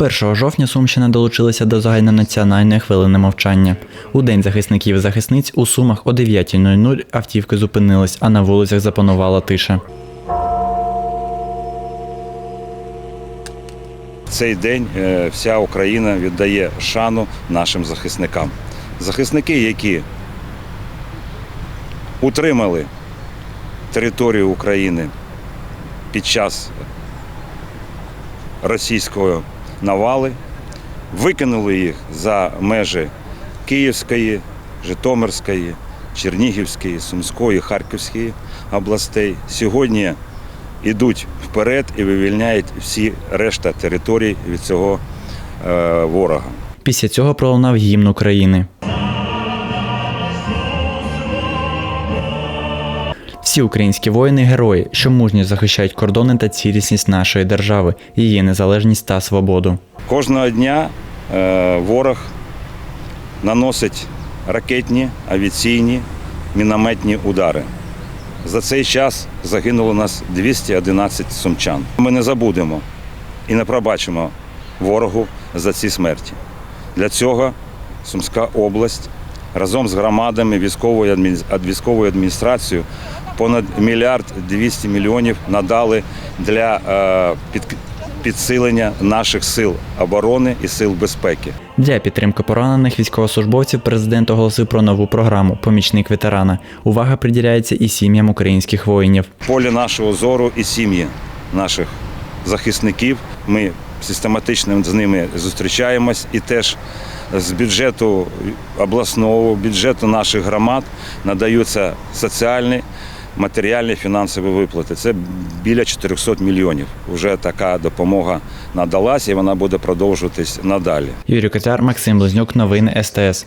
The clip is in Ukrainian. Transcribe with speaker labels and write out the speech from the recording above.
Speaker 1: 1 жовтня Сумщина долучилася до загальнонаціональної хвилини мовчання. У день захисників і захисниць у Сумах о 9.00 автівки зупинились, а на вулицях запанувала тиша.
Speaker 2: цей день е, вся Україна віддає шану нашим захисникам. Захисники, які утримали територію України під час російської навали, викинули їх за межі Київської, Житомирської, Чернігівської, Сумської, Харківської областей. Сьогодні йдуть вперед і вивільняють всі решта територій від цього е, ворога.
Speaker 1: Після цього пролунав гімн України. Всі українські воїни герої, що мужньо захищають кордони та цілісність нашої держави, її незалежність та свободу.
Speaker 2: Кожного дня е, ворог наносить ракетні, авіаційні, мінометні удари. За цей час загинуло нас 211 сумчан. Ми не забудемо і не пробачимо ворогу за ці смерті. Для цього Сумська область разом з громадами військової адмін- військовою адміністрацією понад мільярд 200 мільйонів надали для е, під, підсилення наших сил оборони і сил безпеки.
Speaker 1: Для підтримки поранених військовослужбовців президент оголосив про нову програму Помічник ветерана. Увага приділяється і сім'ям українських воїнів.
Speaker 2: Полі нашого зору і сім'ї наших захисників. Ми систематично з ними зустрічаємось і теж з бюджету обласного, бюджету наших громад надаються соціальні, матеріальні фінансові виплати. Це біля 400 мільйонів. Уже така допомога надалась і вона буде продовжуватись надалі.
Speaker 1: Юрій Котяр, Максим Близнюк, новини СТС.